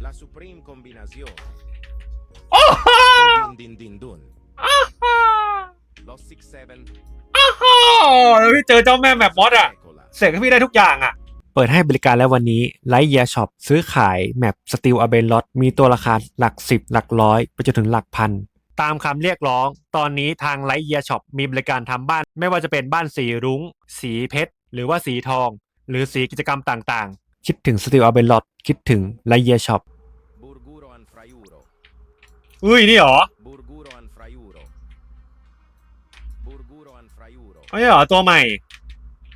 La supreme combinazione. โอ้โห Din din din dun. Los six seven. แล้วพี่เจอเจ้าแม่แมปมอสอะ Eccola. เสกให้พี่ได้ทุกอย่างอะ เปิดให้บริการแล้ววันนี้ไลท์เยียช็อปซื้อขายแมปสติลอเบนลอตมีตัวราคาหลักสิบหลักร้อยไปจนถึงหลักพัน ตามคำเรียกร้อง ตอนนี้ทางไลท์เยียช็อปมีบริการทำบ้าน ไม่ว่าจะเป็นบ้านสีรุง้ง สีเพชร หรือว่าสีทอง หรือสีกิจกรรมต่างๆ คิดถึงสติลอเบนลอตคิดถึงไลท์เยียช็อป Burguro an fraiuro. อุ้ยนี่หรอ Burguro an fraiuro. Burguro an fraiuro. ไม่ใช่หรอตัวใหม่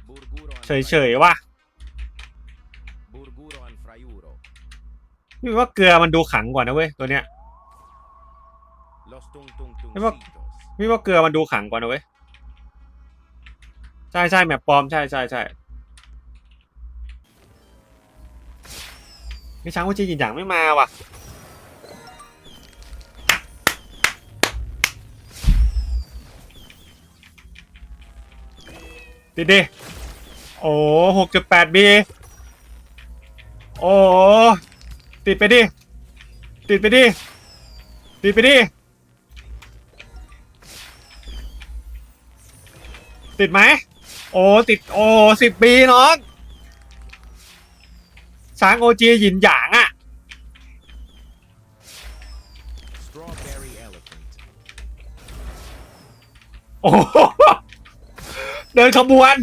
Burguro an เฉยๆว่ะ Burguro an fraiuro. พี่ว่าเกลือมันดูขังกว่านะเว้ยตัวเนี้ย Los tung tung tung. Eh, ma- sitos. พี่ว่าเกลือมันดูขังกว่านะเว้ย ใช่ใช่แมปปลอมใช่ใช่ใช่ พี่ช้างว่าจีนอย่างไม่มาว่ะ ติดดิ โอ้หกจุดแปดบีโอ้ติดไปดิ ติดไปดิ ติดไปดิ ติดไหม โอ้ติด โอ้สิบปีน้อง ช้างโอจีหยินหยางอะ Strawberry elephant. โอ้โหเดินขบวน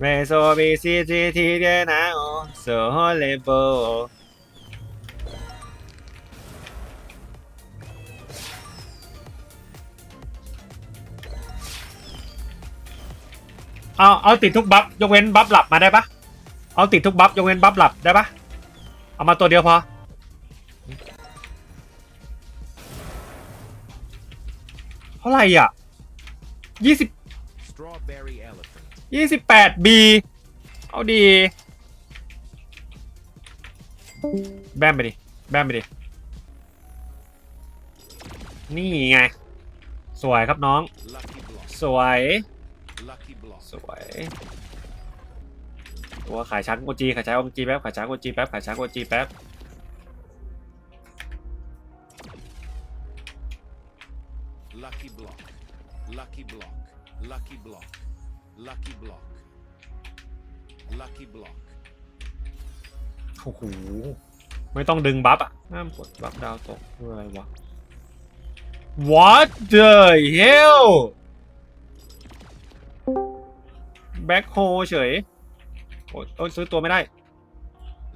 เมโซบิซิจิทีเดนาโอโซเลโบ เอาเอาติดทุกบัฟยกเว้นบัฟหลับมาได้ปะเอาติดทุกบัฟยกเว้นบัฟหลับได้ปะเอามาตัวเดียวพอเท่าไหร่อะยี่สิบยี่สิบแปดบีเอาดี แบมไปดิ แบมไปดิ นี่ไง สวยครับน้อง สวย วย ตัวขายช้างโอจีขายช้างโอจีแป๊บขายช้างโอจีแป๊บขายช้างโอจีแป๊บ Lucky block. Lucky block. Lucky block. Lucky block. Lucky block. โอ้โหไม่ต้องดึงบัฟอะห้ามกดบัฟดาวตกคืออะไรวะ What the hell แบ็คโฮเฉย โอ้ยโอ้ยซื้อตัวไม่ได้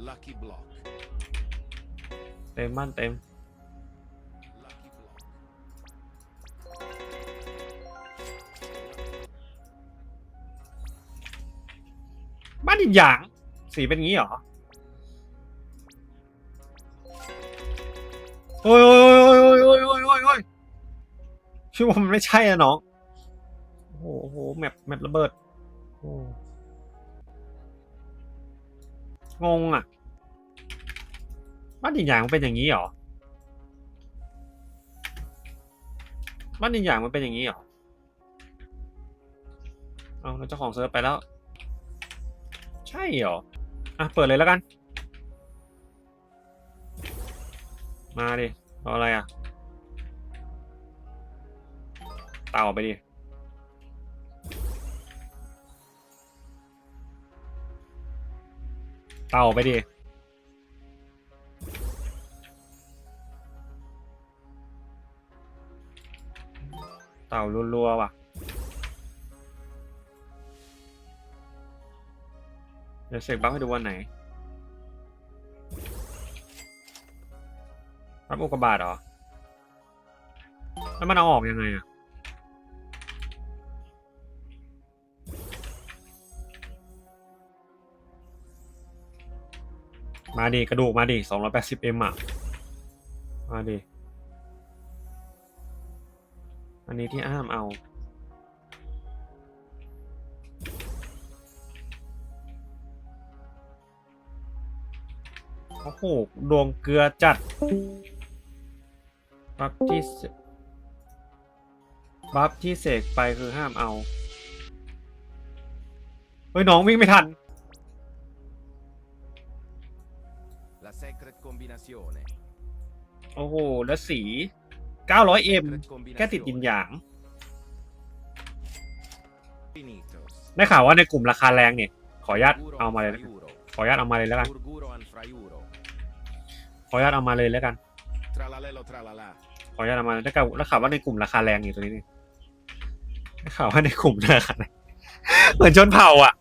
Lucky block. เต็มบ้านเต็ม Lucky block. บ้านอีกอย่าง สีเป็นงี้เหรอโอ้ยโอ้ยโอ้ยโอ้ยโอ้ยโอ้ยโอ้ยโอ้ยชื่อว่ามันไม่ใช่อะน้อง โอ้โหโอ้โหแมปแมประเบิดโอ้ งงอะบ้านอีกอย่างมันเป็นอย่างนี้เหรอบ้านอีกอย่างมันเป็นอย่างนี้เหรอเอาแล้วเจ้าของเซิร์ฟไปแล้ว ใช่เหรออะเปิดเลยแล้วกัน มาดิรออะไรอะ เต่าไปดิ เต่าไปดิเต่ารัวๆว่ะ เดี๋ยวเช็คบัฟให้ดูวันไหนรับอุกกาบาตเหรอ แล้วมันเอาออกยังไงอะ มาดิกระดูกมาดิ 280m อะ มาดิ อันนี้ที่อ้ามเอาโอ้โห ดวงเกลือจัดบัฟที่บัฟที่เสกไปคือห้ามเอา เฮ้ย น้องวิ่งไม่ทัน combinazione. โอ้โห แล้วสี 900M Secret แค่ติดยินห combinazione. ยาง Finitos. ได้ข่าวว่าในกลุ่มราคาแรงเนี่ย ขออนุญาต Burguro เอามาเลย an นะ fraiuro. ขออนุญาตเอามาเลยแล้วกัน Burguro an fraiuro. ขออนุญาตเอามาเลยแล้วกัน Tralalelo tralala. ขออนุญาตเอามาได้ข่าวได้ข่าวว่าในกลุ่มราคาแรงอยู่ตัวนี้นี่ได้ข่าวว่าในกลุ่มราคาแรงเหมือนชนเผ่าอะ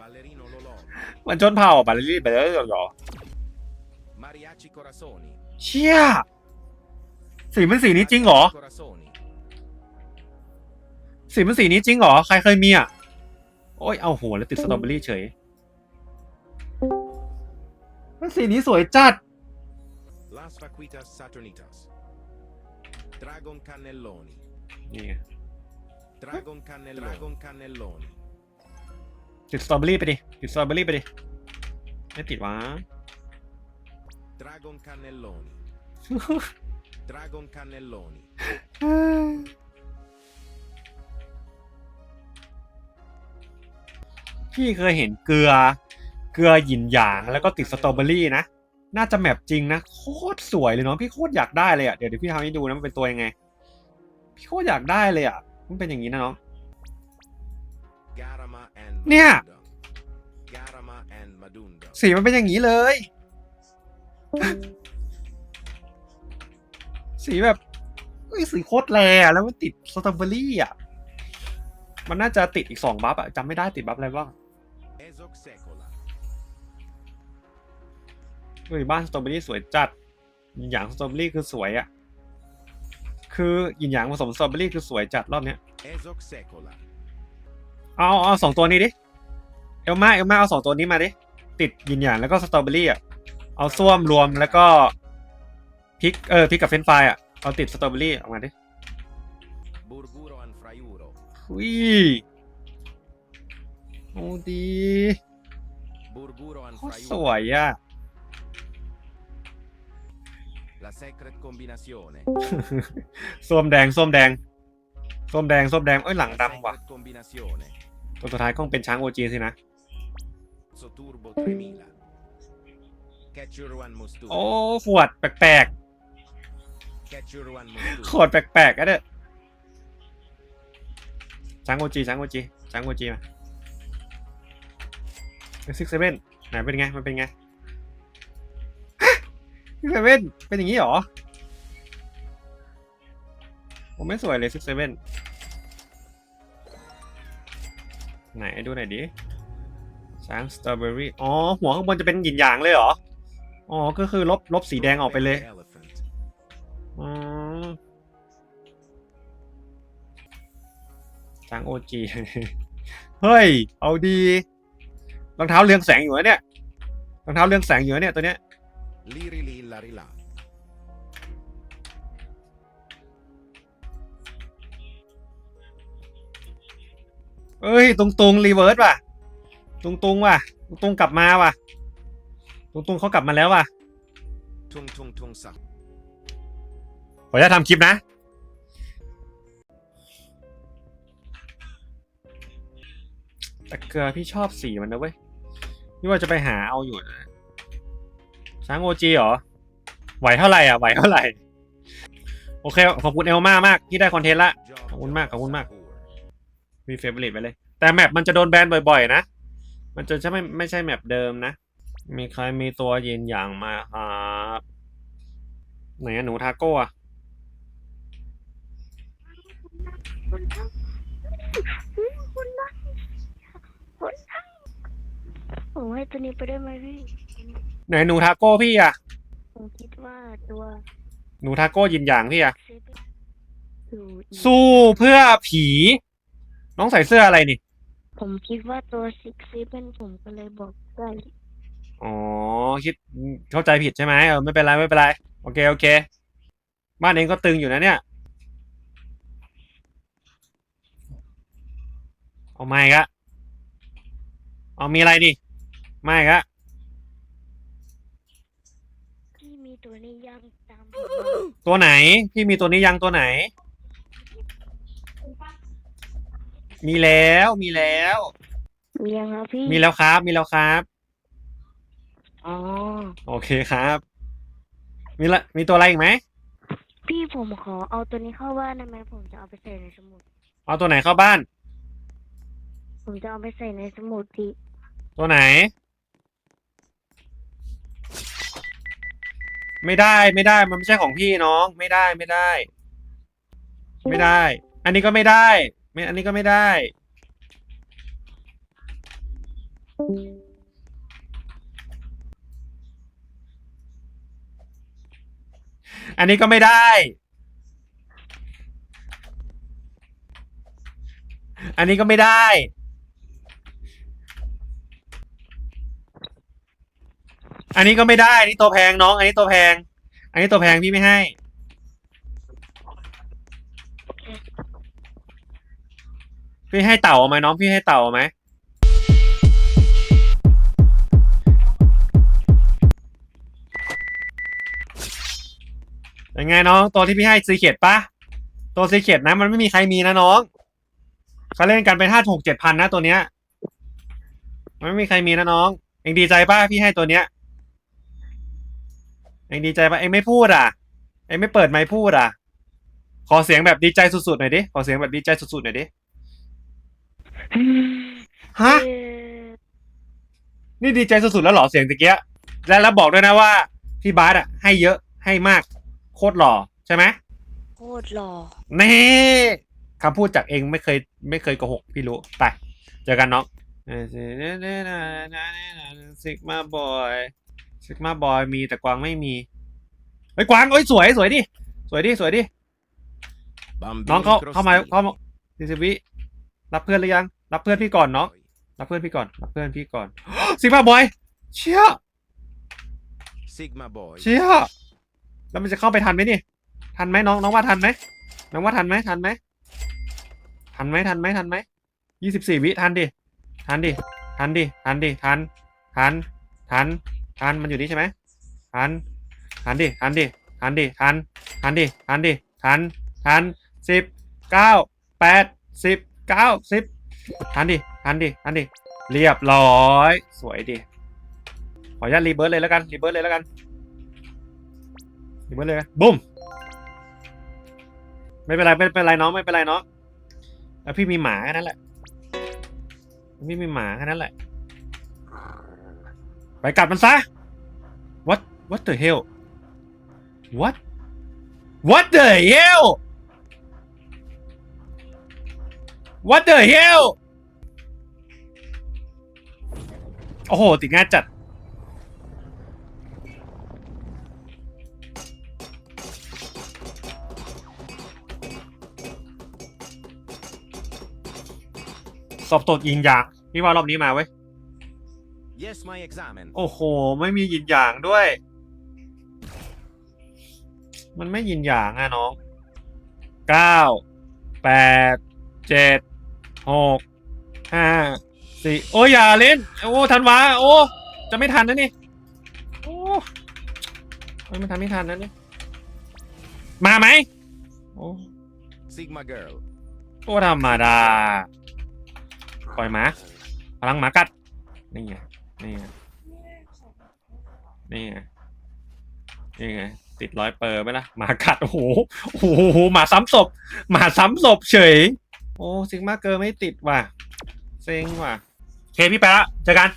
Ballerino lolò. เหมือนชนเผ่าอะบาลีรีบไปแล้วหรอ Mariachi corazoni. เชี่ยสีมันสีนี้จริงเหรอ Mariachi Corazoni. สีมันสีนี้จริงเหรอ ใครเคยมีอะ โอ้ยเอาหัวแล้วติดสตรอเบอรี่เฉย มันสีนี้สวยจัด Las vaquitas saturnitas. Dragon cannelloni. นี่ไง Dragon cannelloni. Dragon cannelloni. ติดสตรอเบอรี่ไปดิติดสตรอเบอรี่ไปดิ ไม่ติดวะ Dragon cannelloni. Dragon cannelloni. พี่เคยเห็นเกลือ เกลือหยินหยางแล้วก็ติดสตรอเบอรี่นะ น่าจะแมปจริงนะ โคตรสวยเลยเนาะพี่โคตรอยากได้เลยอะเดี๋ยวเดี๋ยวพี่ทำให้ดูนะมันเป็นตัวยังไง พี่โคตรอยากได้เลยอะ มันเป็นอย่างนี้นะเนาะ Garama and Nè. Madundo. Garama and Madundo. สีมันเป็นอย่างนี้เลย สีแบบเฮ้ยสีโคตรแรงอะแล้วมันติดสตรอเบอรี่อะ มันน่าจะติดอีกสองบัฟอะจำไม่ได้ติดบัฟอะไรบ้าง เฮ้ยบ้านสตรอเบอรี่สวยจัดหยินหยางสตรอเบอรี่คือสวยอะ คือหยินหยางผสมสตรอเบอรี่คือสวยจัดรอบเนี้ย เอาเอาเอาสองตัวนี้ดิ เอลมาเอลมาเอาสองตัวนี้มาดิ ติดหยินหยางแล้วก็สตรอเบอรี่อะ เอาส้วมรวมแล้วก็พริกเออพริกกับเฟรนช์ฟรายอะเอาติดสตรอเบอรี่ออกมาดิ Burguro and fraiuro. หุยโอ้ดี Burguro and โคตรส fraiuro. วยอะ La secret combinazione. ส้วมแดงส้วมแดงส้วมแดงส้วมแดงเอ้ยหลัง La ดำว่ะ secret combinazione. ตัวสุดท้ายกล้องเป็นช้างโอจีสินะ Pozzo Turbo 3000. Catcher One Mustur. โอ้ขวดแปลก Catcher One ๆ Mustur. ขวดแปลกๆอะเด้อช้างโอจีช้างโอจีช้างโอจีมาซิกเซเว่นไหนเป็นไง มันเป็นไงซิกเซเว่นเป็นอย่างนี้เหรอ ผมไม่สวยเลยซิกเซเว่นไหนดูหน่อยดิช้างสตรอเบอรี่ อ๋อ หัวข้างบนจะเป็นหยินหยางเลยเหรอ อ๋อ ก็คือลบลบสีแดงออกไปเลยอืมช้างโอจีเฮ้ย เอาดีรองเท้าเรืองแสงอยู่เนี่ยรองเท้าเรืองแสงอยู่นะเนี่ยตัวเนี้ย Liri lilla rila. เอ้ยตุงตุงรีเวิร์สว่ะตุงตุงว่ะตุงตุงกลับมาว่ะ ตุงตุงเขากลับมาแล้วว่ะ Tung tung tung sa. ขออนุญาตทำคลิปนะ แต่เกลือพี่ชอบสีมันนะเว้ย นี่ว่าจะไปหาเอาอยู่นะช้างโอจีเหรอ ไหวเท่าไหร่อะ ไหวเท่าไหร่ โอเค ขอบคุณเอลมามากที่ได้คอนเทนต์ละ Job Cảm ơn mạc, cảm ơn mạc. Sapur. มีเฟเวอร์ไปเลย แต่แมปมันจะโดนแบนบ่อยๆนะ มันจะใช่ไม่ไม่ใช่แมปเดิมนะ มีใครมีตัวเย็นอย่างมาครับไหนหนูทาโก้อะคุณทั้คนั่งคุณนั่งผมให้ตัวนี้ไปได้ไหมพี่ ไหนหนูทาโก้พี่อะผมคิดว่าตัว หนูทาโก้ยินอย่างพี่อะสู้เพื่อผี น้องใส่เสื้ออะไรนี่ ผมคิดว่าตัวซิกซีเป็นผมก็เลยบอกได้ อ๋อคิดเข้าใจผิดใช่ไหมเออไม่เป็นไรไม่เป็นไร โอเคโอเค บ้านเองก็ตึงอยู่นะเนี่ยเอาไม่กะเอามีอะไรดิไม่กะพี่มีตัวนี้ย่างตามผมมาตัวไหน พี่มีตัวนี้ยังตัวไหน มีแล้วมีแล้ว มียังครับพี่มีแล้วครับ มีแล้วครับอ๋อ โอเคครับ มีละมีตัวอะไรอีกไหม พี่ผมขอเอาตัวนี้เข้าบ้านได้ไหมผมจะเอาไปใส่ในสมุด เอาตัวไหนเข้าบ้าน ผมจะเอาไปใส่ในสมุดพี่ตัวไหน ไม่ได้ไม่ได้มันไม่ใช่ของพี่น้อง ไม่ได้ไม่ได้ ไม่ได้ อันนี้ก็ไม่ได้ ไม่ อันนี้ก็ไม่ได้ อันนี้ก็ไม่ได้ อันนี้ก็ไม่ได้ อันนี้ก็ไม่ได้ อันนี้ตัวแพงน้อง อันนี้ตัวแพง อันนี้ตัวแพงพี่ไม่ให้ พี่ให้เต่าเอาไหมน้องพี่ให้เต่าเอาไหม ยังไงน้อง ตัวที่พี่ให้ซีเขียดปะตัวซีเขียดนะ มันไม่มีใครมีนะน้องเขาเล่นกันเป็นห้าหกเจ็ดพันนะตัวเนี้ย มันไม่มีใครมีนะน้อง เองดีใจป่ะพี่ให้ตัวเนี้ย เองดีใจป่ะเองไม่พูดอะ เองไม่เปิดไมค์พูดอะ ขอเสียงแบบดีใจสุดๆหน่อยดิ ขอเสียงแบบดีใจสุดๆหน่อยดิ ฮะเออนี่ดีใจสุดๆแล้วเหรอเสียงตะเกียะแล้วแล้วบอกด้วยนะว่า พี่บาสอะ ให้เยอะให้มาก โคตรหล่อใช่ไหมโคตรหล่อนี่คำพูดจากเองไม่เคยไม่เคยโกหกพี่รู้ไปเจอกันน้องซิกมาบอยซิกมาบอยมีแต่กวางไม่มีเฮ้ยกวางเอ้ยสวยสวยดิสวยดิสวยดิ Bambini น้องเขาเข้ามา crostini. เข้ามาสิสิวิรับเพื่อนหรือยัง รับเพื่อนพี่ก่อนน้องรับเพื่อนพี่ก่อน รับเพื่อนพี่ก่อนซิกมาบอยเชี่ย Sigma Boy. เชี่ย แล้วมันจะเข้าไปทันไหมนี่ ทันไหมน้องน้องว่าทันไหมน้องว่าทันไหมทันไหมทันไหมทันไหมทันไหมยี่สิบสี่วิทันดิทันดิทันดิทันดิทันทันทันทันมันอยู่นี่ใช่ไหมทันทันดิทันดิทันดิทันทันดิทันดิทันทันสิบเก้าแปดสิบเก้าสิบทันดิทันดิทันดิเรียบร้อย สวยดิขออนุญาตรีเบิร์ดเลยแล้วกันรีเบิร์ดเลยแล้วกัน รีเบิร์ดเลยนะบุ้มไม่เป็นไรไม่เป็นไรน้องไม่เป็นไรน้องแล้วพี่มีหมาแค่นั้นแหละพี่มีหมาแค่นั้นแหละ ไปกัดมันซะ what what the hell what what the hell what the hell โอ้โห ติดง่ายจัด สอบตรวจยิงยางพี่ว่ารอบนี้มาเว้ย Yes, my examen. โอ้โห ไม่มียินหยางด้วย มันไม่ยินหยางอะน้องเก้าแปดเจ็ดหกห้าสี่โอ้ยอย่าเล่น โอ้ทันวะโอ้ จะไม่ทันนะนี่ โอ้เฮ้ยไม่ทันไม่ทันนะนี่ มาไหม โอ้ Sigma Girl. โอ้ธรรมดา ปล่อยหมาพลังหมากัด นี่ไง นี่ไง นี่ไง นี่ไง ติดร้อยเปอร์ไหมล่ะหมากัด โอ้โห โอ้โห หมาซ้ำศพ หมาซ้ำศพเฉย โอ้ซิงมาเกอร์ไม่ติดว่ะ เซ็งว่ะ เคพี่ไปละ เจอกัน